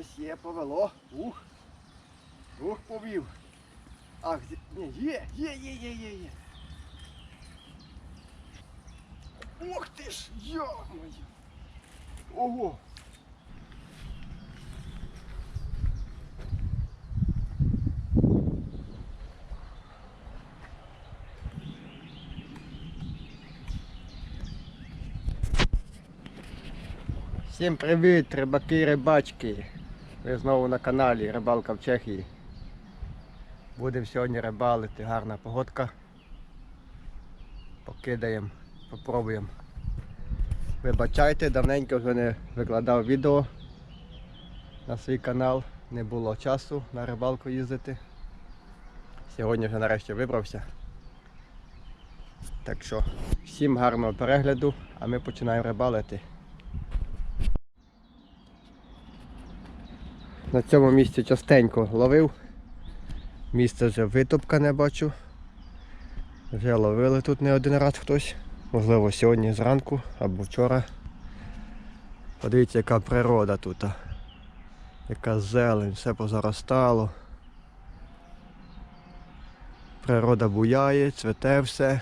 Ось є, повело. Ух. Ух, повів. Ах, ні, є, є, є, є, є, є. Ух ти ж, йо-моє. Ого. Всім привіт, рибаки рибачки. Ви знову на каналі Рибалка в Чехії. Будемо сьогодні рибалити, гарна погодка. Покидаємо, попробуємо. Вибачайте, давненько вже не викладав відео на свій канал. Не було часу на рибалку їздити. Сьогодні вже нарешті вибрався. Так що всім гарного перегляду, а ми починаємо рибалити. На цьому місці частенько ловив. Місце вже витопкане бачу. Вже ловили тут не один раз хтось. Можливо сьогодні зранку або вчора. Подивіться, яка природа тут. Яка зелень, все позаростало. Природа буяє, цвете все.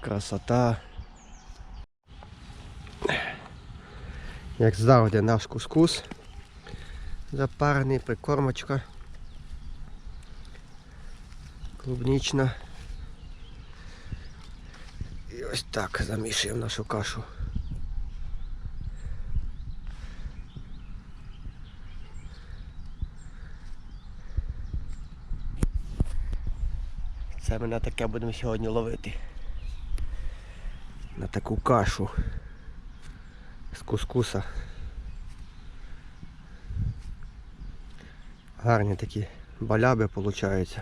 Красота. Як завжди наш кускус запарений, прикормочка. Клубнічна. І ось так замішуємо нашу кашу. Це ми на таке будемо сьогодні ловити. На таку кашу з кускуса. Гарні такі баляби виходять.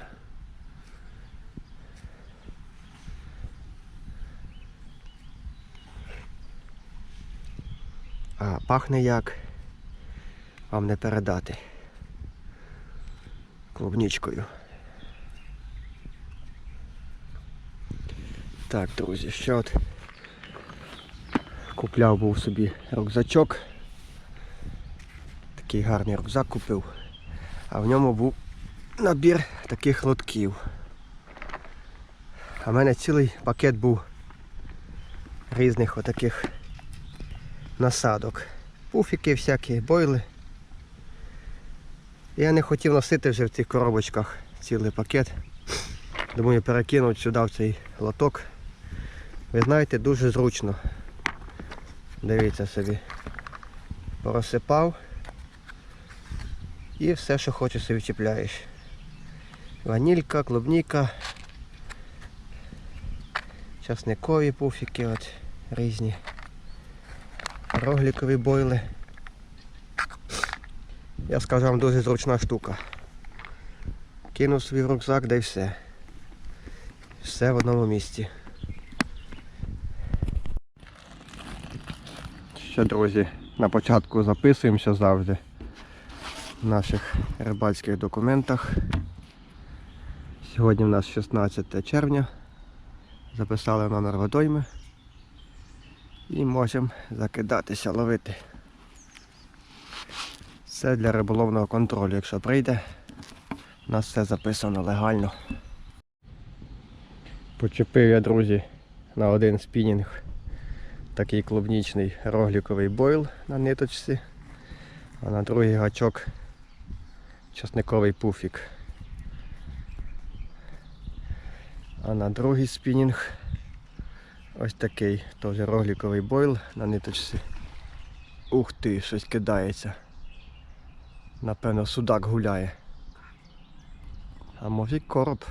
А пахне як вам не передати клубничкою. Так, друзі, ще от купляв був собі рюкзачок. Такий гарний рюкзак купив. А в ньому був набір таких лотків. А в мене цілий пакет був різних отаких насадок. Пуфіки всякі, бойли. Я не хотів носити вже в цих коробочках цілий пакет. Думаю, перекинути сюди в цей лоток. Ви знаєте, дуже зручно. Дивіться собі. Порозсипав. І все, що хочеш собі чіпляєш. Ванілька, клубніка, часникові пуфіки от різні. Роглікові бойли. Я скажу вам дуже зручна штука. Кинув свій рюкзак, да й все. Все в одному місці. Ще, друзі, на початку записуємося завжди в наших рибальських документах. Сьогодні в нас 16 червня. Записали номер водойми і можемо закидатися, ловити. Це для риболовного контролю. Якщо прийде, у нас все записано легально. Почепив я, друзі, на один спінінг такий клубнічний рогліковий бойл на ниточці, а на другий гачок часниковий пуфік. А на другий спінінг ось такий теж рогліковий бойл на ниточці. Ух ти, щось кидається. Напевно, судак гуляє. А може короб.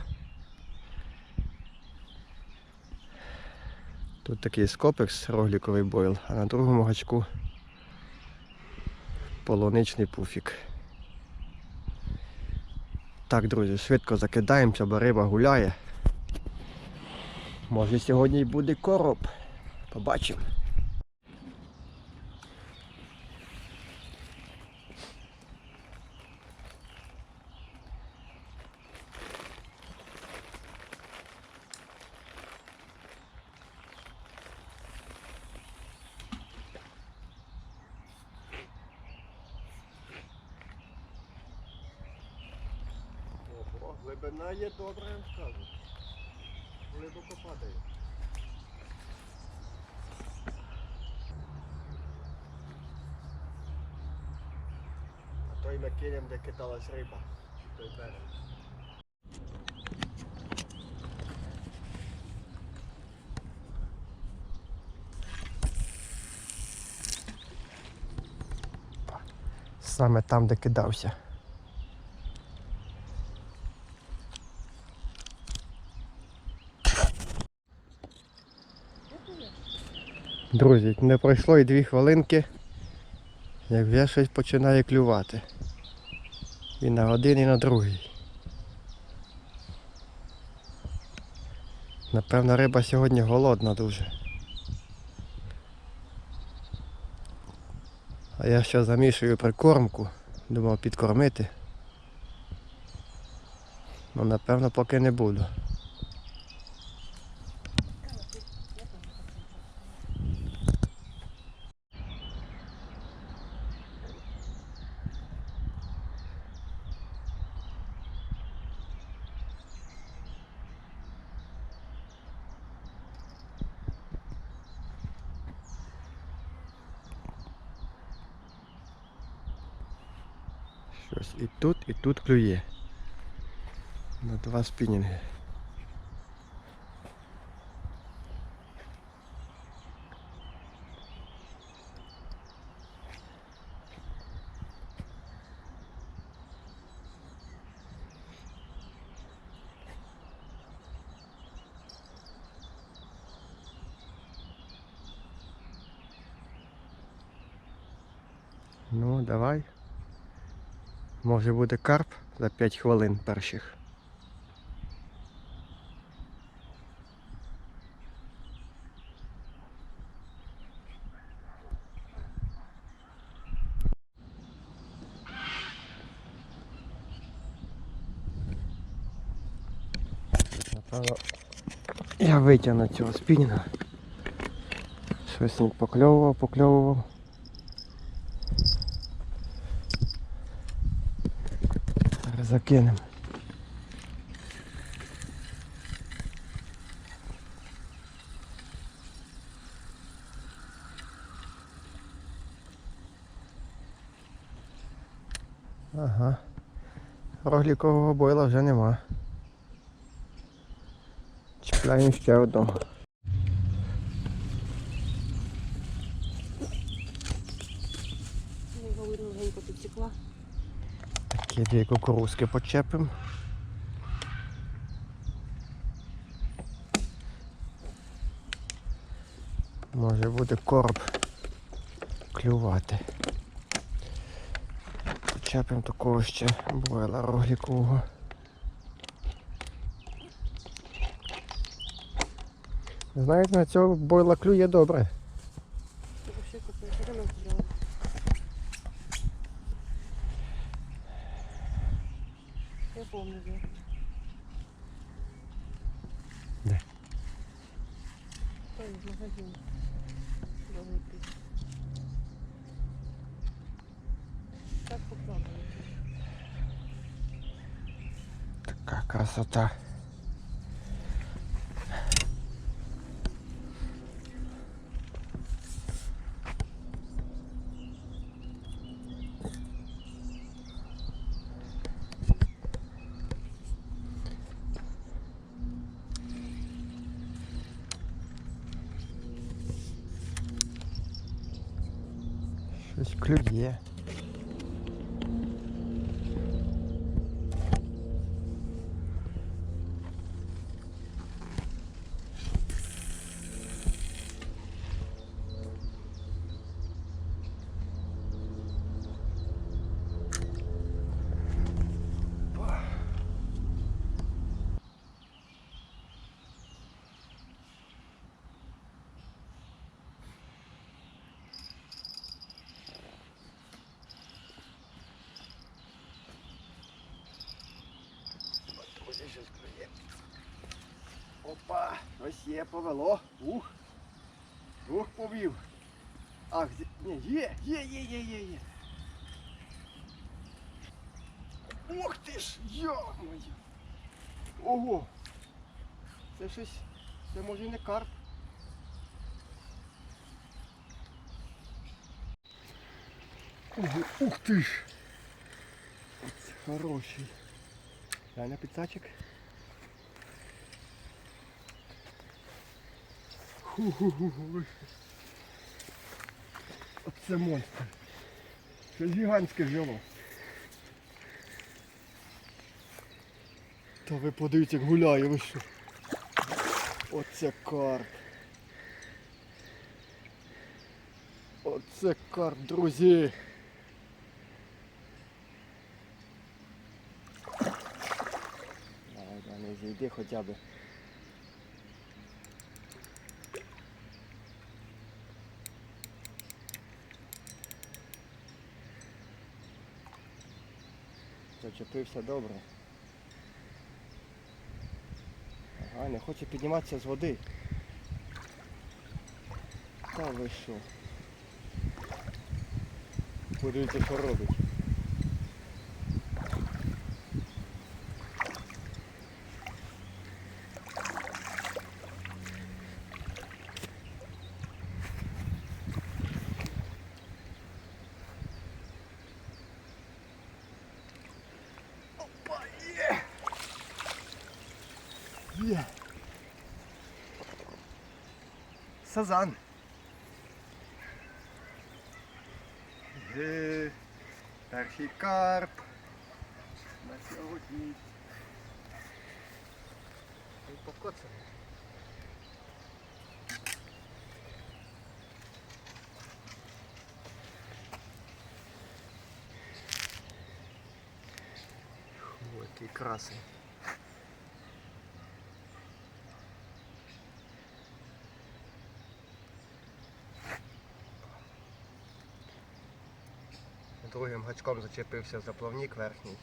Тут такий скопекс, рогліковий бойл, а на другому гачку полуничний пуфік. Так, друзі, швидко закидаємося, бо риба гуляє. Може сьогодні й буде короб. Побачимо. Глибина є добра, я вам скажу. Глибоко падає. А той ми кинемо, де кидалась риба. Той берег. Саме там, де кидався. Друзі, не пройшло і дві хвилинки, як вже щось починає клювати. І на один, і на другий. Напевно, риба сьогодні голодна дуже. А я ще замішую прикормку, думав підкормити. Ну напевно поки не буду. тут, і тут клює. На два спінінги. Ну, давай. Може буде карп за 5 хвилин перших. Я витягну цього спінінга. Щось він покльовував, покльовував. Зараз закинемо. Ага. Роглікового бойла вже нема. Чіпляємо ще одного. Я його легенько підсікла. Такі дві кукурузки почепимо. Може буде короб клювати. Почепимо такого ще бойла роглікового. Знаєте, на цього бойла клює добре. Я ще купила. Що ти нам взяла? Я помню, де. Де? Той з магазину. Довгий піс. Так попробую. Така красота. Щось клює. Повело. Ух. Ух, повів. Ах, ні, є, є, є, є, є, є. Ух ти ж, йо-моє. Ого! Це щось. Це може і не карп. Ого, ух ти ж! Хороший. Дай на Оце монстр. Це гігантське жило. Та ви подивіться, як гуляє, ви що. Оце карп. Оце карп, друзі. Давай, давай, не зійди хоча б. Зачепився добре. Ага, не хоче підніматися з води. Та ви що? Подивіться, що робить. Опа, є! Є! Сазан. Є. Перший карп. На сьогодні. Покоцаний. Фу, який красий. Гачком зачепився за плавник верхній.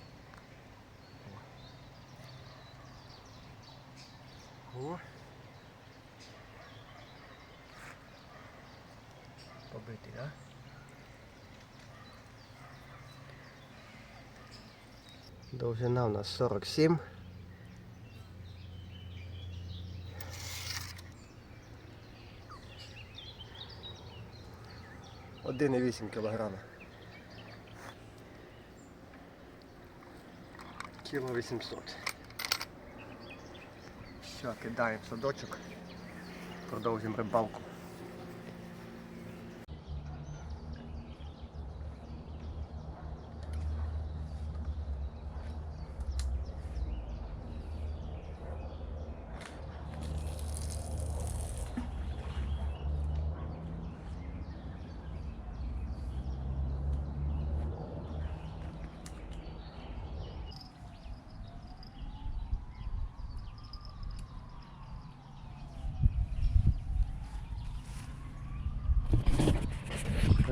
О. Побитий, а? Довжина у нас 47. Один і вісім кілограма. 800. Все, кидаємо садочок. Продовжуємо рибалку.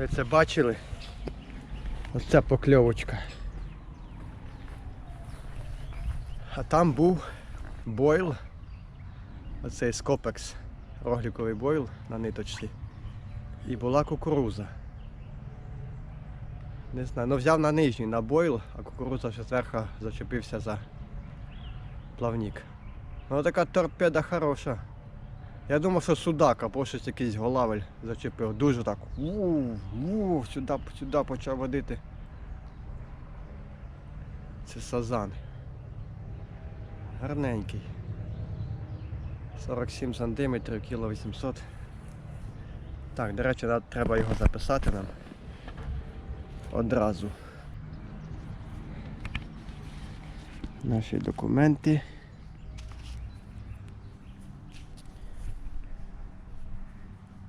Ви це бачили? Оце покльовочка. А там був бойл. Оцей скопекс, рогліковий бойл на ниточці. І була кукуруза. Не знаю, ну взяв на нижній на бойл, а кукуруза ще зверху зачепився за плавник. Ну така торпеда хороша. Я думав, що судак, або щось якийсь голавель зачепив. Дуже так. Ву, ву, сюди, сюди почав водити. Це сазан. Гарненький. 47 сантиметрів, кіло 800. Так, до речі, треба його записати нам. Одразу. Наші документи.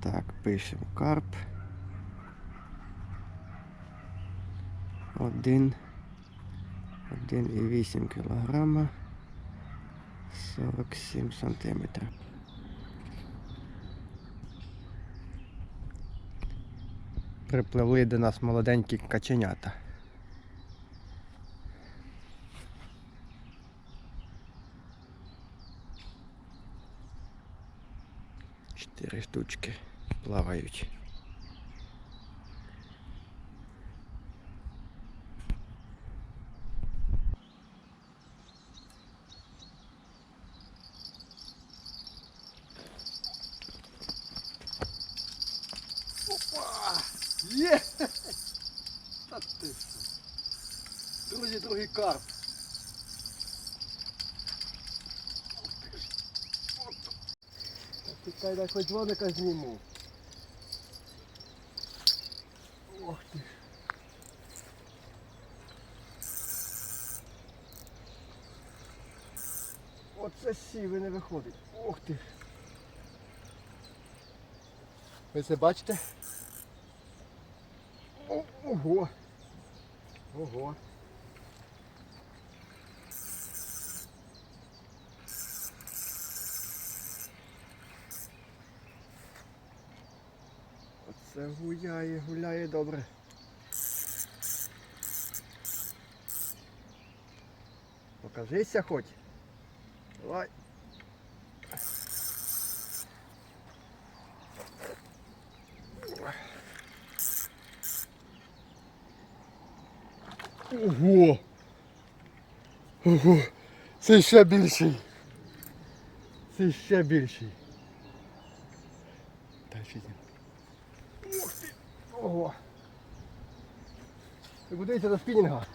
Так, пишемо карп. Один. Один і вісім кілограма. 47 сантиметрів. Припливли до нас молоденькі каченята. Чотири штучки плавають. Опа! Є! Та ти що! Друзі, другий карп! Ти кайда хоч дзвоника зніму. Сіве не виходить. Ох ти. Ви це бачите? О, ого. Ого. Оце гуляє, гуляє добре. Покажися хоч. Давай. Ого! Ого! Це ще більший. Це ще більший. Ух ти! Ого! Ти подивися до спінінга.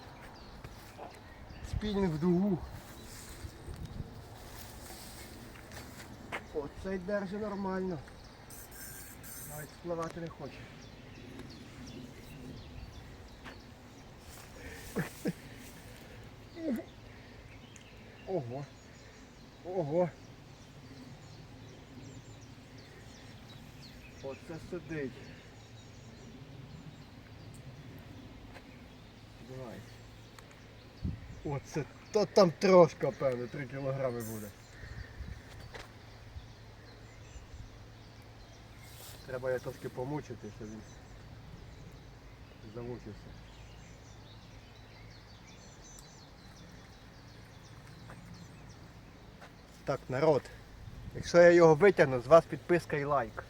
Спінінг в дугу. Оцей держи нормально. Навіть спливати не хоче. Ого. Ого. Оце сидить. Давай. Оце, то там трошка, певно, 3 кілограми буде. Треба я трошки помучити, щоб він замучився. Так, народ. Якщо я його витягну, з вас підписка і лайк.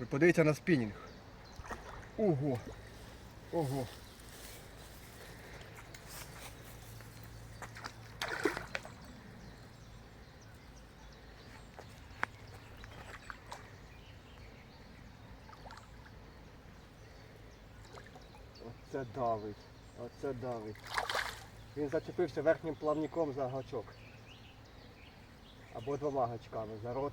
Ви подивіться на спінінг. Ого. Ого. Оце давить. Оце давить. Він зачепився верхнім плавником за гачок. Або двома гачками за рот.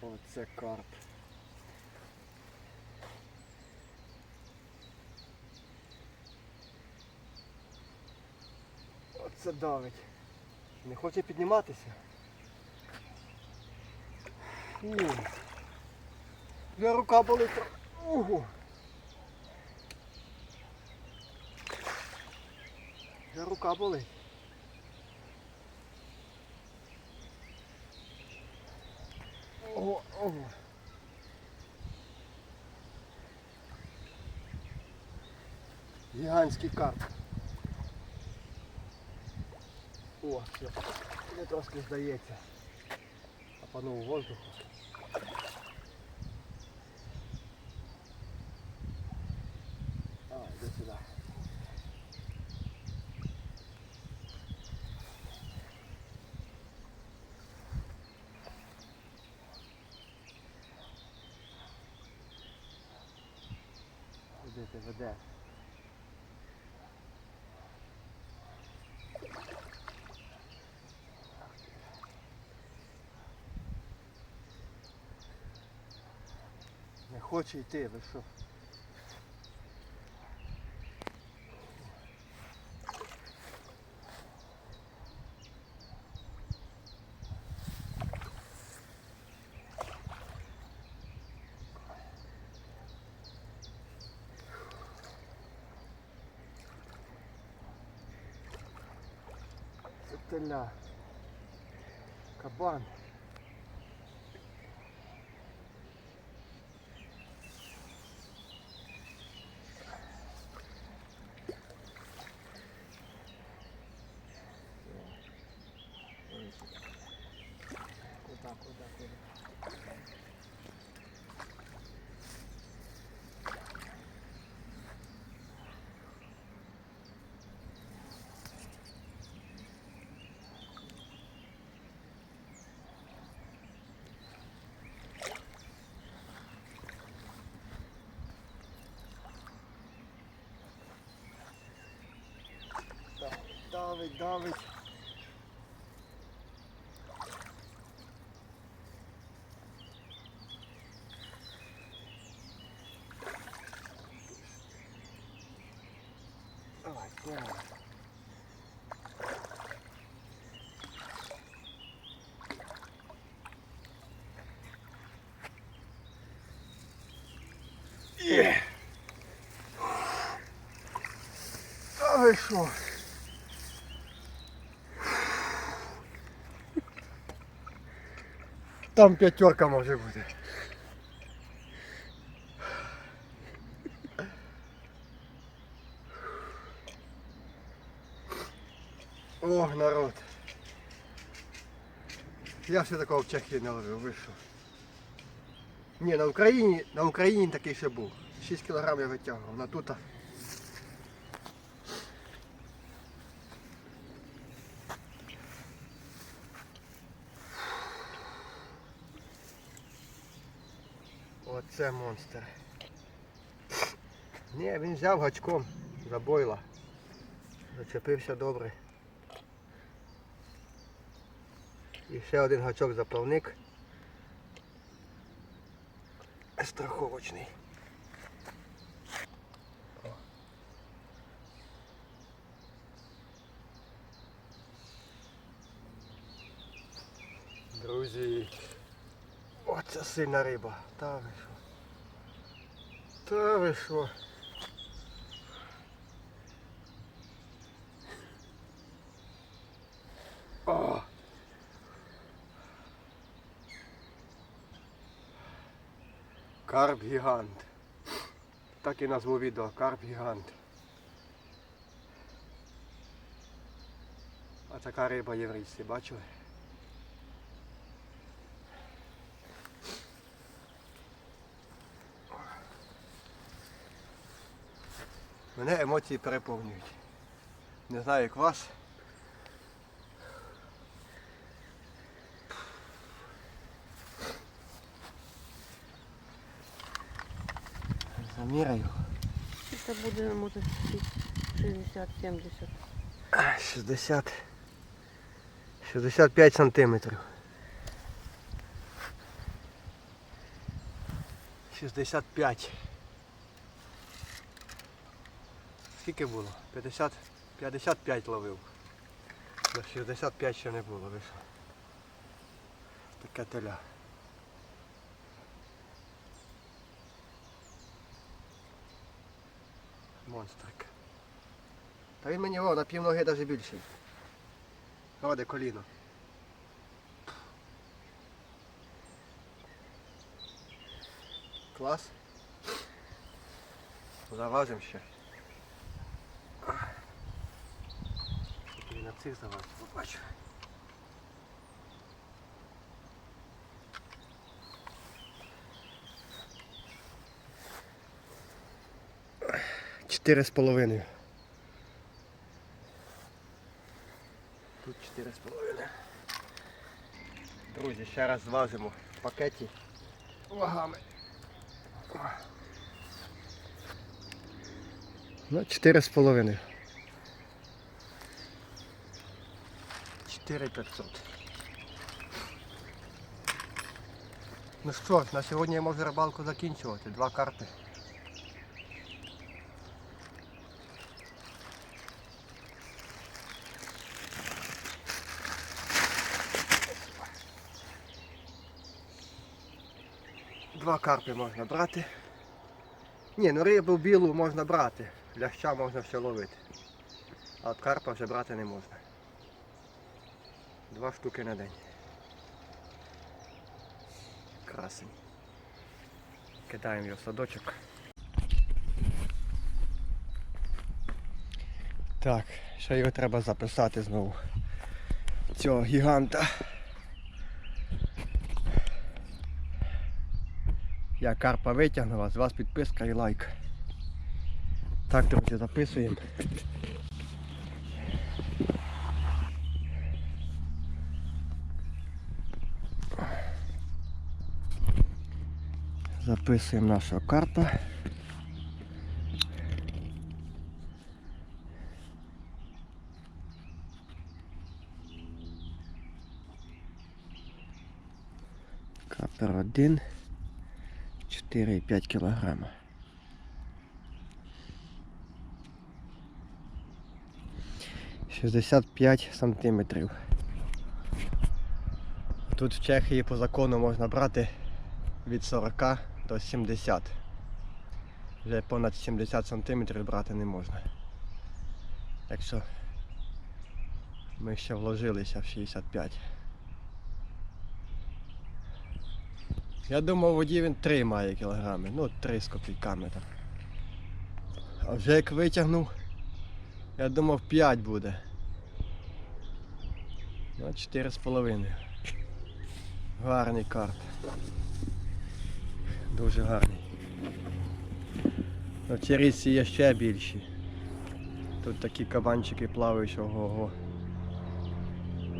Оце карп. Оце давить. Не хоче підніматися. Фу. Вже рука болить. Ого. Вже рука болить. Ого, ого. Гігантський карп. О, все. Не трошки здається. Опанув воздуху. Ти ведеш? Не хоче йти, ви що? Це теля. Давить, давить. Давай, давай. Є! А Там п'ятерка може бути. О, народ. Я ще такого в Чехії не ловив, ви що? Ні, на Україні, на Україні такий ще був. 6 кілограм я витягував, на тута. Оце монстр. Ні, він взяв гачком за бойла. Зачепився добре. І ще один гачок заправник. Страховочний. Друзі, оце сильна риба. Та ви що? Та ви що? Карп гігант. Так і назву відео Карп гігант. А така риба є бачили? Мене емоції переповнюють. Не знаю як вас. Заміряю. Це буде може 60-70. 60. 65 сантиметрів. 65. Скільки було? 50, 55 ловив. До 65 ще не було, ви що? Таке теля. Монстрик. Та він мені о, на пів ноги навіть більший. Роде коліно. Клас. Заважимо ще. І на цих заважимо. Побачу. Чотири з половиною. Тут 4,5. Друзі, ще раз зважимо в пакеті вагами. Ну, 4,5. 4500. Ну що, на сьогодні я можу рибалку закінчувати. Два карти. Два карпи можна брати. Ні, ну рибу білу можна брати. Ляща можна ще ловити. А от карпа вже брати не можна. Два штуки на день. Красень. Кидаємо його в садочок. Так, ще його треба записати знову. Цього гіганта. Я карпа витягнув, а з вас підписка і лайк. Так, друзі, записуємо. Підписуємо нашого карпа. Капер 1, 4,5 кілограма. Шістдесят п'ять сантиметрів. Тут в Чехії по закону можна брати від 40 до 70. Вже понад 70 сантиметрів брати не можна. Так що ми ще вложилися в 65. Я думав, воді він 3 має кілограми, ну 3 з копійками там. А вже як витягнув, я думав 5 буде. Ну, 4,5. Гарний карп. Дуже гарний. На цій річці є ще більші. Тут такі кабанчики плавають, ого-го.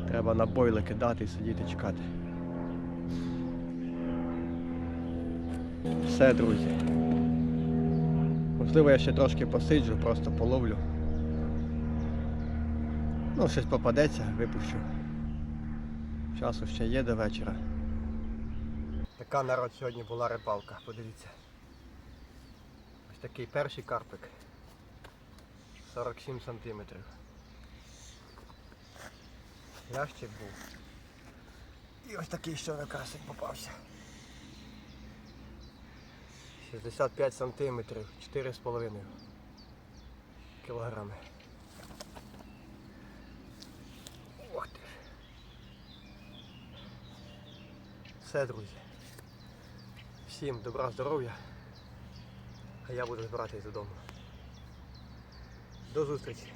Треба на бойли кидати і сидіти чекати. Все, друзі. Можливо, я ще трошки посиджу, просто половлю. Ну, щось попадеться, випущу. Часу ще є до вечора. Така народ сьогодні була рибалка, подивіться. Ось такий перший карпик. 47 сантиметрів. Ящик був. І ось такий щорокрасик попався. 65 сантиметрів, 4,5 кілограми. Ох ти ж. Все, друзі. Всім добра здоров'я. А я буду збиратись додому. До зустрічі.